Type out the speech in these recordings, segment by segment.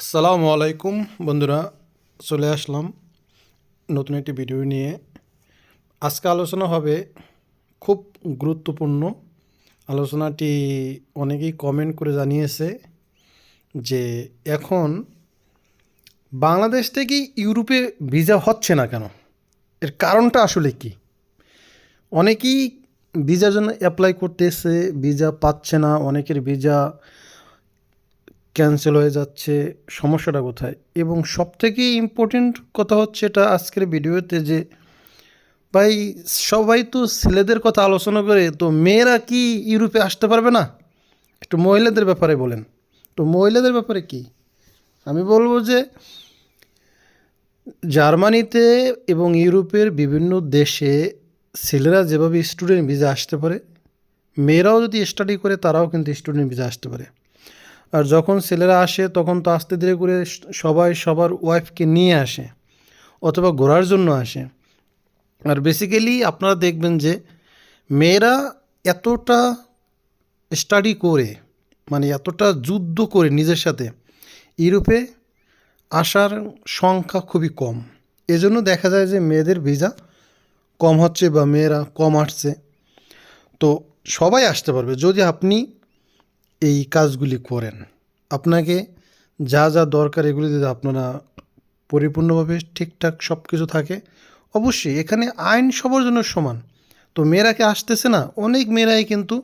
আসসালামু আলাইকুম, বন্ধুরা, চলে আসলাম নতুন একটি ভিডিও নিয়ে। আজকে আলোচনা হবে খুব গুরুত্বপূর্ণ। আলোচনাটি অনেকেই কমেন্ট করে জানিয়েছে যে, এখন বাংলাদেশ থেকে ইউরোপে ভিসা হচ্ছে না কেন? এর কারণটা আসলে কি? অনেকেই ভিসার জন্য অ্যাপ্লাই করতেছে ভিসা পাচ্ছে না, অনেকের ভিসা ক্যান্সেল হয়ে যাচ্ছে, সমস্যাটা কোথায়? এবং সবথেকে ইম্পর্টেন্ট কথা হচ্ছে এটা আজকের ভিডিওতে যে, ভাই, সবাই তো ছেলেদের কথা আলোচনা করে, তো মেয়েরা কি ইউরোপে আসতে পারবে না? একটু মহিলাদের ব্যাপারে বলেন। তো মহিলাদের ব্যাপারে কি? আমি বলব যে, জার্মানিতে এবং ইউরোপের বিভিন্ন দেশে ছেলেরা যেভাবে স্টুডেন্ট ভিসা আসতে পারে, মেয়েরাও যদি স্টাডি করে, তারাও কিন্তু স্টুডেন্ট ভিসা আসতে পারে। আর যখন ছেলেরা আসে, তখন তো আস্তে ধীরে করে সবাই সবার ওয়াইফকে নিয়ে আসে অথবা ঘোরার জন্য আসে। আর বেসিক্যালি আপনারা দেখবেন যে মেয়েরা এতটা স্টাডি করে মানে এতটা যুদ্ধ করে নিজের সাথে, ইউরোপে আসার সংখ্যা খুবই কম। এজন্য দেখা যায় যে মেয়েদের ভিসা কম হচ্ছে বা মেয়েরা কম আসছে। তো সবাই আসতে পারবে। যদি আপনি এই কাজগুলি করেন। আপনাকে যা যা দরকার এগুলি যদি আপনারা পরিপূর্ণভাবে ঠিকঠাক সব কিছু থাকে, অবশ্যই এখানে আইন সবার জন্য সমান। তো মেয়েরা কি আসতেছে না? অনেক মেয়েরাই কিন্তু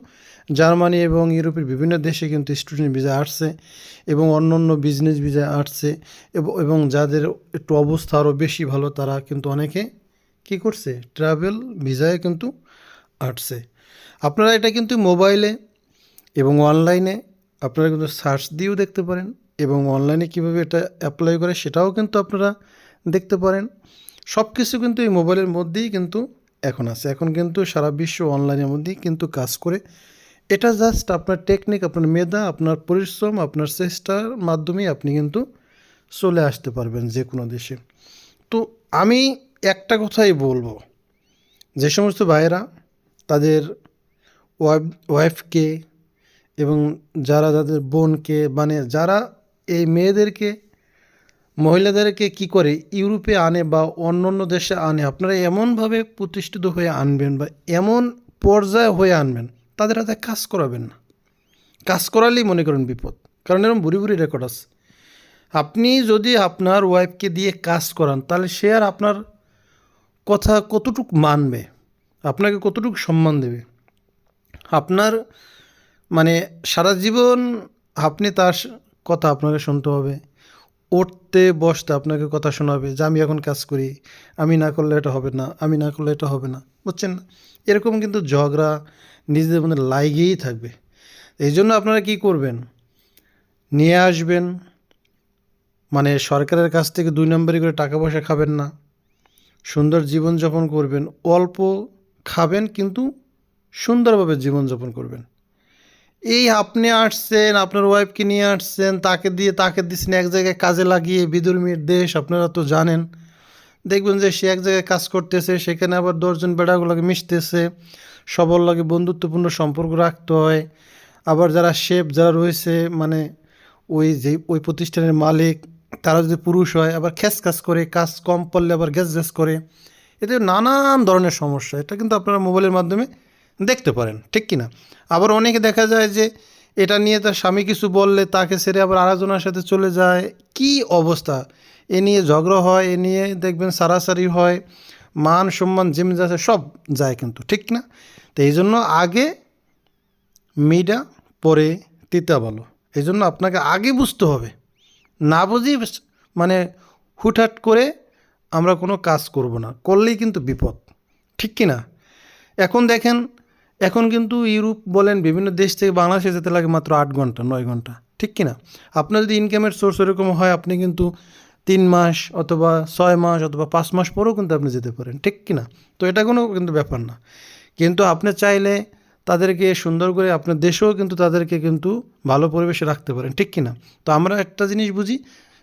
জার্মানি এবং ইউরোপের বিভিন্ন দেশে কিন্তু স্টুডেন্ট ভিসা আসছে এবং অন্য অন্য বিজনেস ভিসা আসছে এবং- যাদের একটু অবস্থা আরও বেশি ভালো, তারা কিন্তু অনেকে কী করছে? ট্রাভেল ভিসায় কিন্তু আসছে। আপনারা এটা কিন্তু মোবাইলে এবং অনলাইনে আপনারা কিন্তু সার্চ দিয়েও দেখতে পারেন এবং অনলাইনে কীভাবে এটা অ্যাপ্লাই করে সেটাও কিন্তু আপনারা দেখতে পারেন। সব কিছু কিন্তু এই মোবাইলের মধ্যেই কিন্তু এখন আছে। এখন কিন্তু সারা বিশ্ব অনলাইনের মধ্যেই কিন্তু কাজ করে। এটা জাস্ট আপনার টেকনিক আপনার মেধা, আপনার পরিশ্রম, আপনার চেষ্টার মাধ্যমেই আপনি কিন্তু চলে আসতে পারবেন যে কোনো দেশে। তো আমি একটা কথাই বলব, যে সমস্ত ভাইয়েরা তাদের ওয়াইফ ওয়াইফকে এবং যারা তাদের বোনকে মানে যারা এই মেয়েদেরকে, মহিলাদেরকে কি করে ইউরোপে আনে বা অন্য অন্য দেশে আনে, আপনারা এমনভাবে প্রতিষ্ঠিত হয়ে আনবেন বা এমন পর্যায়ে হয়ে আনবেন, তাদের হাতে কাজ করাবেন না। কাজ করালেই মনে করেন বিপদ, কারণ এরকম বুড়ি বুড়ি রেকর্ড আছে। আপনি যদি আপনার ওয়াইফকে দিয়ে কাজ করান, তাহলে সে আর আপনার কথা কতটুক মানবে? আপনাকে কতটুকু সম্মান দেবে? আপনার মানে সারা জীবন আপনি তার কথা আপনাকে শুনতে হবে। উঠতে, বসতে আপনাকে কথা শোনাবে যে, আমি এখন কাজ করি, আমি না করলে এটা হবে না, আমি না করলে এটা হবে না। বুঝছেন এরকম কিন্তু ঝগড়া নিজেদের মধ্যে লাইগেই থাকবে। এই জন্য আপনারা কি করবেন? নিয়ে আসবেন। মানে সরকারের কাছ থেকে দুই নম্বরই করে টাকা পয়সা খাবেন না। সুন্দর জীবনযাপন করবেন। অল্প খাবেন কিন্তু সুন্দরভাবে জীবনযাপন করবেন। এই আপনি আসছেন, আপনার ওয়াইফকে নিয়ে আসছেন, তাকে দিয়ে, তাকে দিচ্ছেন এক জায়গায় কাজে লাগিয়ে বিদুর্মীর দেশ, আপনারা তো জানেন। দেখবেন যে সে এক জায়গায় কাজ করতেছে, সেখানে আবার দশজন বেড়াগুলোকে মিশতেছে। সবার লাগে বন্ধুত্বপূর্ণ সম্পর্ক রাখতে হয়। আবার যারা শেফ, যারা রয়েছে মানে ওই যে, ওই প্রতিষ্ঠানের মালিক, তারা যদি পুরুষ হয়, আবার খ্যাস কাজ করে, কাজ কম পড়লে আবার গ্যাস গ্যাস করে। এতে নানান ধরনের সমস্যা। এটা কিন্তু আপনারা মোবাইলের মাধ্যমে দেখতে পারেন, ঠিক কি না আবার অনেকে দেখা যায় যে এটা নিয়ে তার স্বামী কিছু বললে তাকে সেরে আবার আরেকজনের সাথে চলে যায়। কি অবস্থা? এ নিয়ে ঝগড়া হয়, এ নিয়ে দেখবেন সারাসারি হয়, মান সম্মান, জিম যাচ্ছে সব যায় কিন্তু, ঠিক না তো এই জন্য আগে মিডা, পরে তিতা ভালো এই জন্য আপনাকে আগে বুঝতে হবে। না বুঝি মানে হুটহাট করে আমরা কোনো কাজ করব না, করলেই কিন্তু বিপদ, ঠিক কি না এখন দেখেন এখন কিন্তু ইউরোপ বলেন বিভিন্ন দেশ থেকে বাংলাদেশে যেতে লাগে মাত্র আট ঘণ্টা, নয় ঘণ্টা, ঠিক কি না আপনার যদি ইনকামের সোর্স এরকম হয়, আপনি কিন্তু তিন মাস অথবা ছয় মাস অথবা পাঁচ মাস পরেও কিন্তু আপনি যেতে পারেন, ঠিক কি না তো এটা কোনো কিন্তু ব্যাপার না। কিন্তু আপনি চাইলে তাদেরকে সুন্দর করে আপনার দেশেও কিন্তু তাদেরকে কিন্তু ভালো পরিবেশে রাখতে পারেন, ঠিক কি না তো আমরা একটা জিনিস বুঝি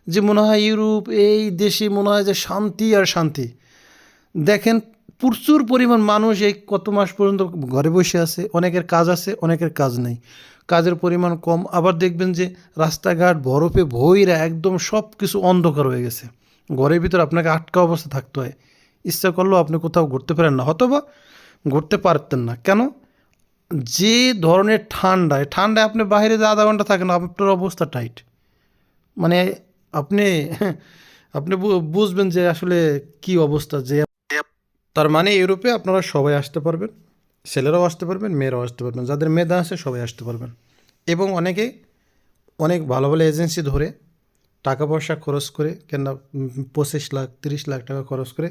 যে মনে হয় ইউরোপ এই দেশে মনে হয় যে শান্তি আর শান্তি। দেখেন প্রচুর পরিমাণ মানুষ এই কত মাস পর্যন্ত ঘরে বসে আছে, অনেকের কাজ আছে, অনেকের কাজ নেই। কাজের পরিমাণ কম। আবার দেখবেন যে রাস্তাঘাট, বরফে ভইরা একদম সব কিছু অন্ধকার হয়ে গেছে। ঘরের ভিতর আপনাকে আটকা অবস্থা থাকতে হয়। ইচ্ছা করলেও আপনি কোথাও ঘুরতে পারেন না হয়তোবা ঘুরতে পারতেন না। কেন? যে ধরনের ঠান্ডায় ঠান্ডায় আপনি বাইরে যে আধা ঘণ্টা থাকেন, আপনার অবস্থা টাইট। মানে আপনি আপনি বুঝবেন যে আসলে কি অবস্থা, যে তার মানে ইউরোপে আপনারা সবাই আসতে পারবেন, ছেলেরাও আসতে পারবেন, মেয়েরাও আসতে পারবেন, যাদের মেধা আছে সবাই আসতে পারবেন। এবং অনেকে অনেক ভালো ভালো এজেন্সি ধরে টাকা পয়সা খরচ করে কেননা পঁচিশ লাখ, তিরিশ লাখ টাকা খরচ করে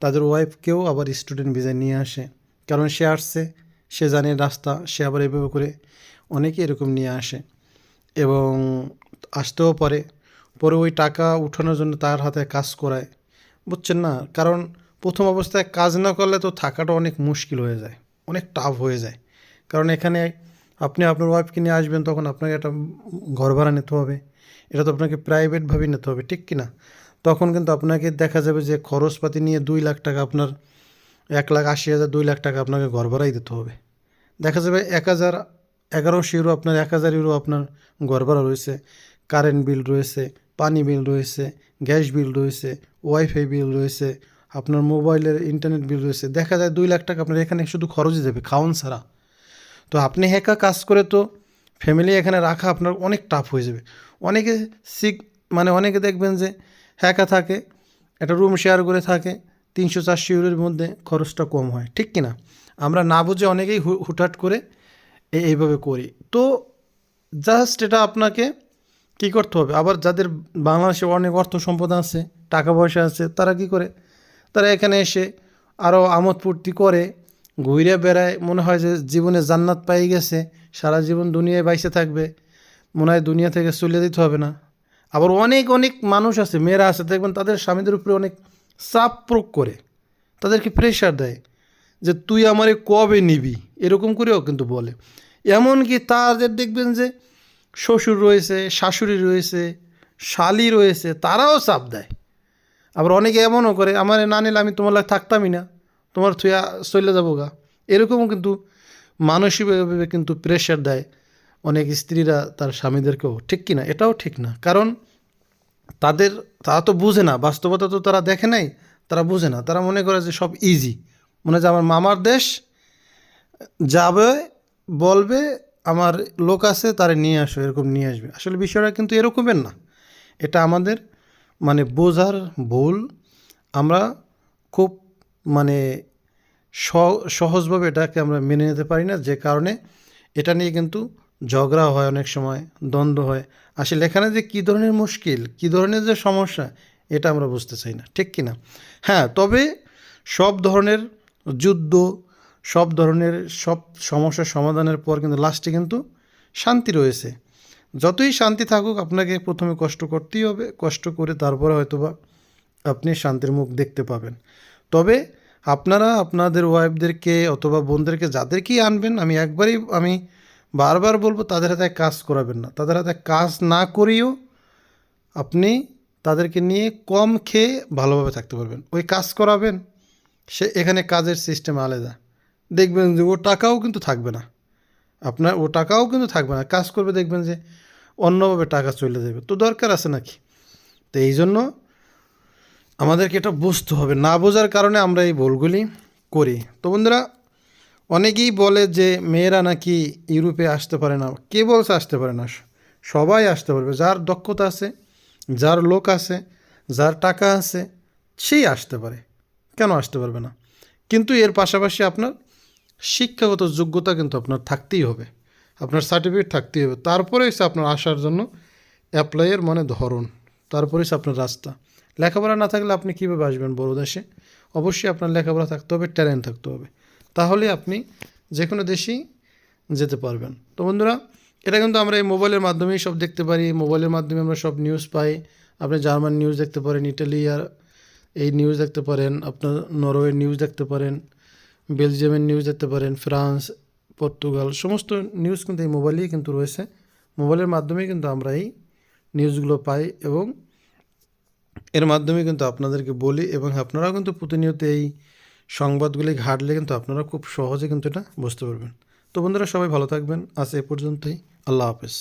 তাদের ওয়াইফকেও আবার স্টুডেন্ট ভিসায় নিয়ে আসে। কারণ সে আসছে, সে জানে রাস্তা, সে আবার এভাবে করে অনেকে এরকম নিয়ে আসে। এবং আসতেও পারে, পরে ওই টাকা উঠানোর জন্য তার হাতে কাজ করায়। বুঝছেন না? কারণ প্রথম অবস্থায় কাজ না করলে তো থাকাটা অনেক মুশকিল হয়ে যায়, অনেক টাফ হয়ে যায়। কারণ এখানে আপনি আপনার ওয়াইফকে নিয়ে আসবেন, তখন আপনাকে একটা ঘর ভাড়া নিতে হবে। এটা তো আপনাকে প্রাইভেটভাবে নিতে হবে, ঠিক কি না তখন কিন্তু আপনাকে দেখা যাবে যে খরচপাতি নিয়ে দুই লাখ টাকা আপনার এক লাখ আশি হাজার, দুই লাখ টাকা আপনাকে ঘর ভাড়াই দিতে হবে। দেখা যাবে এক হাজার এগারোশো ইউরো আপনার, এক হাজার ইউরো আপনার ঘর ভাড়া রয়েছে। কারেন্ট বিল রয়েছে, পানি বিল রয়েছে গ্যাস বিল রয়েছে ওয়াইফাই বিল রয়েছে আপনার মোবাইলের ইন্টারনেট বিল রয়েছে। দেখা যায় দুই লাখ টাকা আপনার এখানে শুধু খরচই দেবে খাওয়ান ছাড়া। তো আপনি একা কাজ করে তো ফ্যামিলি এখানে রাখা আপনার অনেক টাফ হয়ে যাবে। অনেকে সিক মানে অনেকে দেখবেন যে একা থাকে, একটা রুম শেয়ার করে থাকে, তিনশো চারশো ইউরোর মধ্যে খরচটা কম হয়, ঠিক কি না আমরা না বুঝে অনেকেই হুটহাট করে এইভাবে করি। তো জাস্ট এটা আপনাকে কী করতে হবে? আবার যাদের বাংলাদেশে অনেক অর্থ সম্পদ আছে, টাকা পয়সা আছে, তারা কি করে? তারা এখানে এসে আরও আমোদ ফুর্তি করে, ঘুরে বেড়ায়। মনে হয় যে জীবনে জান্নাত পাই গেছে, সারা জীবন দুনিয়ায় বাইসে থাকবে। মনে হয় দুনিয়া থেকে চলে দিতে হবে না। আবার অনেক অনেক মানুষ আছে, মেয়েরা আছে, দেখবেন তাদের স্বামীদের উপরে অনেক চাপ প্রয়োগ করে। তাদেরকে প্রেশার দেয় যে, তুই আমারে কবে নিবি? এরকম করেও কিন্তু বলে। এমনকি তাদের দেখবেন যে, শ্বশুর রয়েছে, শাশুড়ি রয়েছে, শালি রয়েছে, তারাও চাপ দেয়। আবার অনেকে এমনও করে, আমার না নিলে আমি তোমার লাগে থাকতামই না, তোমার থুয়া চলে যাব গা। এরকমও কিন্তু মানসিকভাবে কিন্তু প্রেশার দেয় অনেক স্ত্রীরা তার স্বামীদেরকেও। ঠিক কি না এটাও ঠিক না। কারণ তাদের, তারা তো বুঝে না, বাস্তবতা তো তারা দেখে নাই, তারা বুঝে না। তারা মনে করে যে সব ইজি মনে যে আমার মামার দেশ যাবে, বলবে, আমার লোক আছে, তারে নিয়ে আসো, এরকম নিয়ে আসবে। আসলে বিষয়টা কিন্তু এরকমের না। এটা আমাদের মানে বোঝার ভুল আমরা খুব মানে সহজভাবে এটাকে আমরা মেনে নিতে পারি না, যে কারণে এটা নিয়ে কিন্তু ঝগড়া হয় অনেক সময়, দ্বন্দ্ব হয়। আসলে এখানে যে কী ধরনের মুশকিল, কী ধরনের যে সমস্যা, এটা আমরা বুঝতে চাই না, ঠিক কি না হ্যাঁ তবে সব ধরনের যুদ্ধ, সব ধরনের সব সমস্যার সমাধানের পর কিন্তু লাস্টে কিন্তু শান্তি রয়েছে। যতই শান্তি থাকুক, আপনাকে প্রথমে কষ্ট করতেই হবে। কষ্ট করে তারপরে হয়তোবা আপনি শান্তির মুখ দেখতে পাবেন। তবে আপনারা আপনাদের ওয়াইফদেরকে অথবা বোনদেরকে যাদেরকেই আনবেন, আমি একবারই, আমি বারবার বলব, তাদের হাতে কাজ করাবেন না। তাদের হাতে কাজ না করিও আপনি তাদেরকে নিয়ে কম খেয়ে ভালোভাবে থাকতে পারবেন। ওই কাজ করাবেন, সে এখানে কাজের সিস্টেম আলাদা। দেখবেন যে ও টাকাও কিন্তু থাকবে না। আপনার, ও টাকাও কিন্তু থাকবে না। কাজ করবে, দেখবেন যে অন্যভাবে টাকা চলে যাবে। তো দরকার আছে নাকি? তো এই জন্য আমাদেরকে এটা বুঝতে হবে। না বোঝার কারণে আমরা এই ভুলগুলি করি। তো বন্ধুরা, অনেকেই বলে যে মেয়েরা নাকি ইউরোপে আসতে পারে না। কে বলছে আসতে পারে না, সবাই আসতে পারবে। যার দক্ষতা আছে, যার লোক আছে, যার টাকা আছে, সেই আসতে পারে। কেন আসতে পারবে না? কিন্তু এর পাশাপাশি আপনার শিক্ষাগত যোগ্যতা কিন্তু আপনার থাকতেই হবে। আপনার সার্টিফিকেট থাকতেই হবে। তারপরে হচ্ছে আপনার আসার জন্য অ্যাপ্লাইয়ের মানে ধরন। তারপরে হচ্ছে আপনার রাস্তা। লেখাপড়া না থাকলে আপনি কীভাবে আসবেন বড় দেশে? অবশ্যই আপনার লেখাপড়া থাকতে হবে ট্যালেন্ট থাকতে হবে। তাহলে আপনি যে কোনো দেশেই যেতে পারবেন। তো বন্ধুরা, এটা কিন্তু আমরা এই মোবাইলের মাধ্যমেই সব দেখতে পারি। মোবাইলের মাধ্যমে আমরা সব নিউজ পাই। আপনি জার্মান নিউজ দেখতে পারেন ইটালিয়ার এই নিউজ দেখতে পারেন, আপনার নরওয়ের নিউজ দেখতে পারেন। বেলজিয়ামের নিউজ দেখতে পারেন, ফ্রান্স, পর্তুগাল, সমস্ত নিউজ কিন্তু এই মোবাইলেই কিন্তু রয়েছে। মোবাইলের মাধ্যমেই কিন্তু আমরা এই নিউজগুলো পাই এবং এর মাধ্যমে কিন্তু আপনাদেরকে বলি এবং আপনারাও কিন্তু প্রতিনিয়ত এই সংবাদগুলি ঘাটলে কিন্তু আপনারা খুব সহজে কিন্তু এটা বুঝতে পারবেন। তো বন্ধুরা সবাই ভালো থাকবেন। আজ এ পর্যন্তই। আল্লাহ হাফেজ।